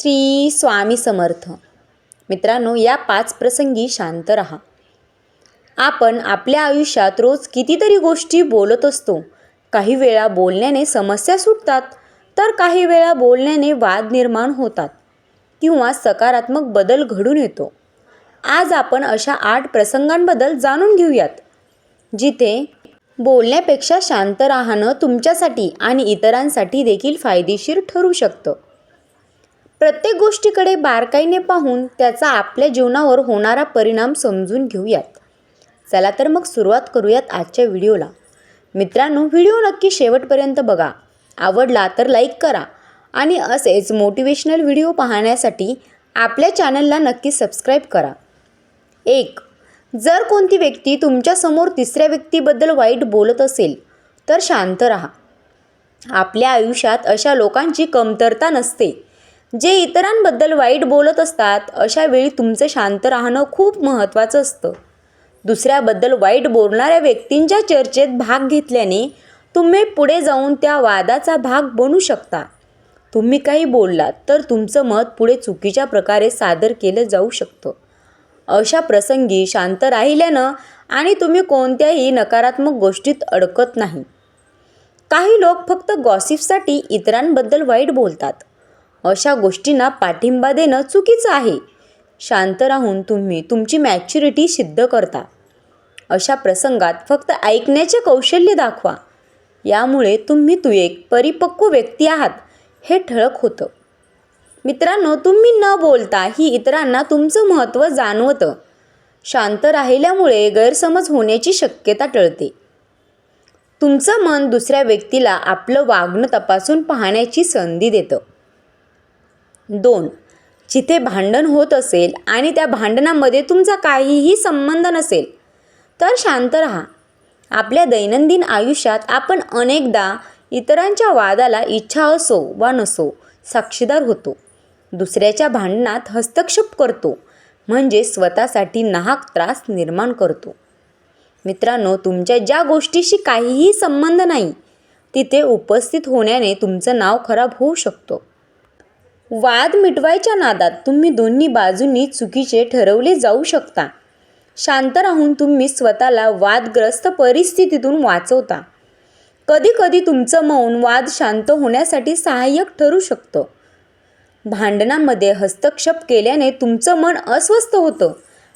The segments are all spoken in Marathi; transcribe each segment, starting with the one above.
श्री स्वामी समर्थ. मित्रांनो या पाच प्रसंगी शांत राहा. आपण आपल्या आयुष्यात रोज कितीतरी गोष्टी बोलत असतो. काही वेळा बोलण्याने समस्या सुटतात तर काही वेळा बोलण्याने वाद निर्माण होतात किंवा सकारात्मक बदल घडून येतो. आज आपण अशा आठ प्रसंगांबद्दल जाणून घेऊयात जिथे बोलण्यापेक्षा शांत राहणं तुमच्यासाठी आणि इतरांसाठी देखील फायदेशीर ठरू शकतं. प्रत्येक गोष्टीकडे बारकाईने पाहून त्याचा आपल्या जीवनावर होणारा परिणाम समजून घेऊयात. चला तर मग सुरुवात करूयात आजच्या व्हिडिओला. मित्रांनो व्हिडिओ नक्की शेवटपर्यंत बघा. आवडला तर लाईक करा आणि असेच मोटिवेशनल व्हिडिओ पाहण्यासाठी आपल्या चॅनलला नक्की सबस्क्राईब करा. एक जर कोणती व्यक्ती तुमच्यासमोर तिसऱ्या व्यक्तीबद्दल वाईट बोलत असेल तर शांत राहा. आपल्या आयुष्यात अशा लोकांची कमतरता नसते. जे इतरांबद्दल वाईट बोलत असतात अशा वेळी तुमचं शांत राहणं खूप महत्त्वाचं असतं. दुसऱ्याबद्दल वाईट बोलणाऱ्या व्यक्तींच्या चर्चेत भाग घेतल्याने तुम्ही पुढे जाऊन त्या वादाचा भाग बनू शकता. तुम्ही काही बोललात तर तुमचं मत पुढे चुकीच्या प्रकारे सादर केलं जाऊ शकतं. अशा प्रसंगी शांत राहिल्यानं आणि तुम्ही कोणत्याही नकारात्मक गोष्टीत अडकत नाही. काही लोक फक्त गॉसिपसाठी इतरांबद्दल वाईट बोलतात. अशा गोष्टींना पाठिंबा देणं चुकीचं आहे. शांत राहून तुम्ही तुमची मॅच्युरिटी सिद्ध करता. अशा प्रसंगात फक्त ऐकण्याचे कौशल्य दाखवा. यामुळे तुम्ही तू एक परिपक्व व्यक्ती आहात हे ठळक होतं. मित्रांनो तुम्ही न बोलता ही इतरांना तुमचं महत्त्व जाणवतं. शांत राहिल्यामुळे गैरसमज होण्याची शक्यता टळते. तुमचं मन दुसऱ्या व्यक्तीला आपलं वागणं तपासून पाहण्याची संधी देतं. दोन. जिथे भांडण होत असेल आणि त्या भांडणामध्ये तुमचा काहीही संबंध नसेल तर शांत राहा. आपल्या दैनंदिन आयुष्यात आपण अनेकदा इतरांच्या वादाला इच्छा असो वा नसो साक्षीदार होतो. दुसऱ्याच्या भांडणात हस्तक्षेप करतो म्हणजे स्वतःसाठी नाहक त्रास निर्माण करतो. मित्रांनो तुमच्या ज्या गोष्टीशी काहीही संबंध नाही तिथे उपस्थित होण्याने तुमचं नाव खराब होऊ शकतो. वाद मिटवायच्या नादात तुम्ही दोन्ही बाजूंनी चुकीचे ठरवले जाऊ शकता. शांत राहून तुम्ही स्वतःला वादग्रस्त परिस्थितीतून वाचवता. कधीकधी तुमचं मौन वाद शांत होण्यासाठी सहाय्यक ठरू शकतं. भांडणामध्ये हस्तक्षेप केल्याने तुमचं मन अस्वस्थ होतं.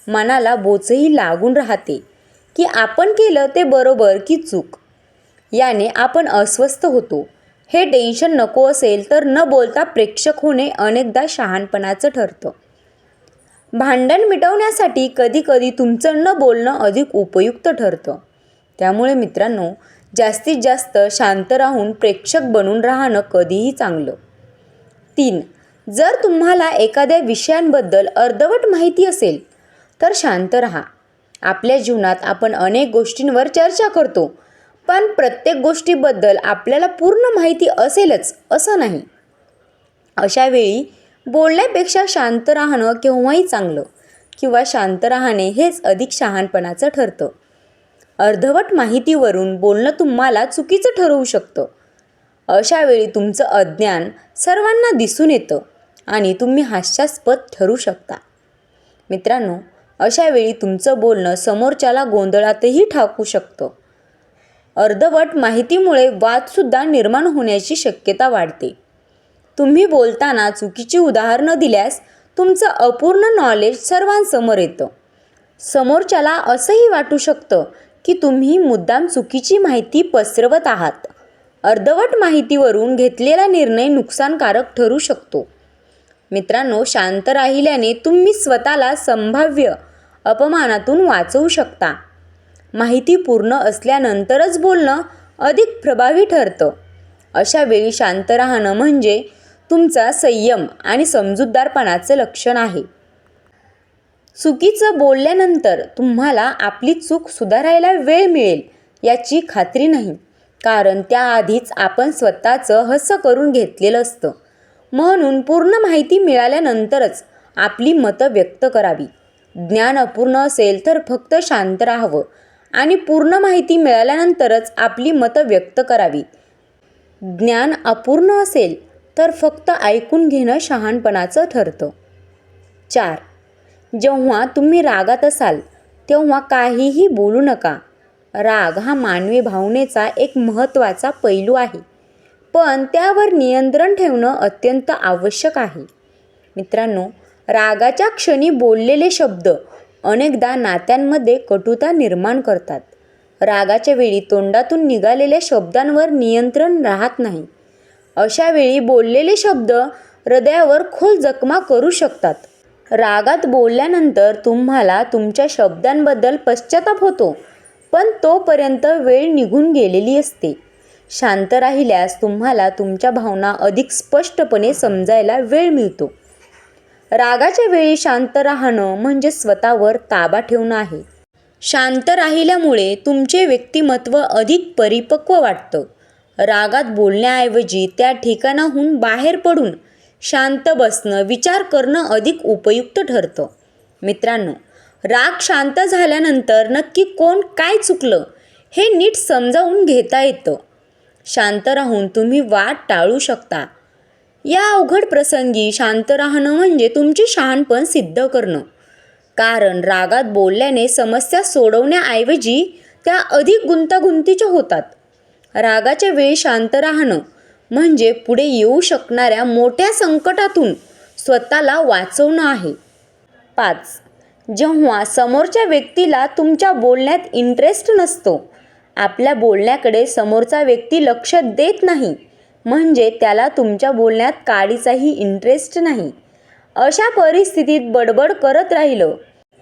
मनाला बोचही लागून राहते. की आपण केलं ते बरोबर की चूक? याने आपण अस्वस्थ होतो. हे टेन्शन नको असेल तर न बोलता प्रेक्षक होणे अनेकदा शहाणपणाचं ठरतं. भांडण मिटवण्यासाठी कधीकधी तुमचं न बोलणं अधिक उपयुक्त ठरतं. त्यामुळे मित्रांनो जास्तीत जास्त शांत राहून प्रेक्षक बनून राहणं कधीही चांगलं. तीन जर तुम्हाला एखाद्या विषयांबद्दल अर्धवट माहिती असेल तर शांत राहा. आपल्या जीवनात आपण अनेक गोष्टींवर चर्चा करतो. पण प्रत्येक गोष्टीबद्दल आपल्याला पूर्ण माहिती असेलच असं नाही. अशा वेळी बोलण्यापेक्षा शांत राहणं केव्हाही चांगलं किंवा शांत राहणे हेच अधिक शहाणपणाचं ठरतं. अर्धवट माहितीवरून बोलणं तुम्हाला चुकीचं ठरवू शकतं. अशा वेळी तुमचं अज्ञान सर्वांना दिसून येतं आणि तुम्ही हास्यास्पद ठरू शकता. मित्रांनो अशा वेळी तुमचं बोलणं समोरच्याला गोंधळातही ठाकू शकतं. अर्धवट माहितीमुळे वादसुद्धा निर्माण होण्याची शक्यता वाढते. तुम्ही बोलताना चुकीची उदाहरणं दिल्यास तुमचं अपूर्ण नॉलेज सर्वांसमोर येतं. समोरच्याला असंही वाटू शकतं की तुम्ही मुद्दाम चुकीची माहिती पसरवत आहात. अर्धवट माहितीवरून घेतलेला निर्णय नुकसानकारक ठरू शकतो. मित्रांनो शांत राहिल्याने तुम्ही स्वतःला संभाव्य अपमानातून वाचवू शकता. माहिती पूर्ण असल्यानंतरच बोलणं अधिक प्रभावी ठरतं. अशा वेळी शांत राहणं म्हणजे तुमचा संयम आणि समजूतदारपणाचं लक्षण आहे. चुकीचं बोलल्यानंतर तुम्हाला आपली चूक सुधारायला वेळ मिळेल याची खात्री नाही कारण त्याआधीच आपण स्वतःचं हसं करून घेतलेलं असतं. म्हणून पूर्ण माहिती मिळाल्यानंतरच आपली मतं व्यक्त करावी. ज्ञान अपूर्ण असेल तर फक्त शांत राहावं. आणि पूर्ण माहिती मिळाल्यानंतरच आपली मतं व्यक्त करावी. ज्ञान अपूर्ण असेल तर फक्त ऐकून घेणं शहाणपणाचं ठरतं. चार. जेव्हा तुम्ही रागात असाल तेव्हा काहीही बोलू नका. राग हा मानवी भावनेचा एक महत्त्वाचा पैलू आहे. पण त्यावर नियंत्रण ठेवणं अत्यंत आवश्यक आहे. मित्रांनो रागाच्या क्षणी बोललेले शब्द अनेकदा नात्यांमध्ये कटुता निर्माण करतात. रागाच्या वेळी तोंडातून निघालेल्या शब्दांवर नियंत्रण राहत नाही. अशा वेळी बोललेले शब्द हृदयावर खोल जखमा करू शकतात. रागात बोलल्यानंतर तुम्हाला तुमच्या शब्दांबद्दल पश्चाताप होतो पण तोपर्यंत वेळ निघून गेलेली असते. शांत राहिल्यास तुम्हाला तुमच्या भावना अधिक स्पष्टपणे समजायला वेळ मिळतो. रागाच्या वेळी शांत राहणं म्हणजे स्वतःवर ताबा ठेवणं आहे. शांत राहिल्यामुळे तुमचे व्यक्तिमत्व अधिक परिपक्व वाटतं. रागात बोलण्याऐवजी त्या ठिकाणाहून बाहेर पडून शांत बसणं विचार करणं अधिक उपयुक्त ठरतं. मित्रांनो राग शांत झाल्यानंतर नक्की कोण काय चुकलं हे नीट समजावून घेता येतं. शांत राहून तुम्ही वाद टाळू शकता. या अवघड प्रसंगी शांत राहणं म्हणजे तुमचे शहाणपण सिद्ध करणं. कारण रागात बोलल्याने समस्या सोडवण्याऐवजी त्या अधिक गुंतागुंतीच्या होतात. रागाच्या वेळी शांत राहणं म्हणजे पुढे येऊ शकणाऱ्या मोठ्या संकटातून स्वतःला वाचवणं आहे. पाच. जेव्हा समोरच्या व्यक्तीला तुमच्या बोलण्यात इंटरेस्ट नसतो आपल्या बोलण्याकडे समोरचा व्यक्ती लक्ष देत नाही म्हणजे त्याला तुमच्या बोलण्यात काडीचाही इंटरेस्ट नाही. अशा परिस्थितीत बडबड करत राहिलं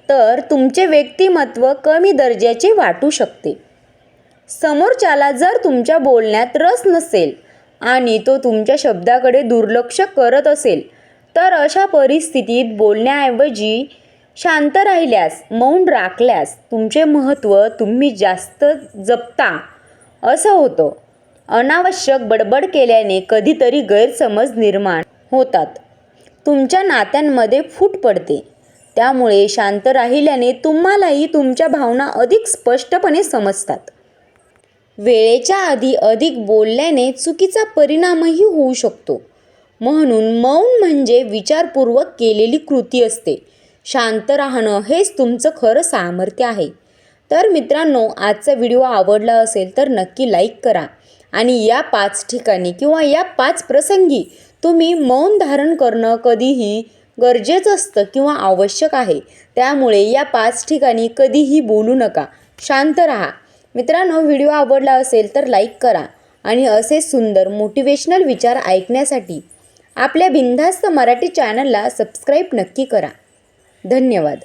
तर तुमचे व्यक्तिमत्व कमी दर्जाचे वाटू शकते. समोरच्याला जर तुमच्या बोलण्यात रस नसेल आणि तो तुमच्या शब्दाकडे दुर्लक्ष करत असेल तर अशा परिस्थितीत बोलण्याऐवजी शांत राहिल्यास मौन राखल्यास तुमचे महत्त्व तुम्ही जास्त जपता असं होतं. अनावश्यक बडबड केल्याने कधीतरी गैरसमज निर्माण होतात. तुमच्या नात्यांमध्ये फूट पडते. त्यामुळे शांत राहिल्याने तुम्हालाही तुमच्या भावना अधिक स्पष्टपणे समजतात. वेळेच्या आधी अधिक बोलल्याने चुकीचा परिणामही होऊ शकतो. म्हणून मौन म्हणजे विचारपूर्वक केलेली कृती असते. शांत राहणं हेच तुमचं खरं सामर्थ्य आहे. तर मित्रांनो आजचा व्हिडिओ आवडला असेल तर नक्की लाईक करा. आणि या पाच ठिकाणी किंवा या पाच प्रसंगी तुम्ही मौन धारण करणं कधीही गरजेचं असतं किंवा आवश्यक आहे. त्यामुळे या पाच ठिकाणी कधीही बोलू नका. शांत राहा. मित्रांनो व्हिडिओ आवडला असेल तर लाईक करा आणि असे सुंदर मोटिवेशनल विचार ऐकण्यासाठी आपल्या बिनधास्त मराठी चॅनलला सबस्क्राईब नक्की करा. धन्यवाद.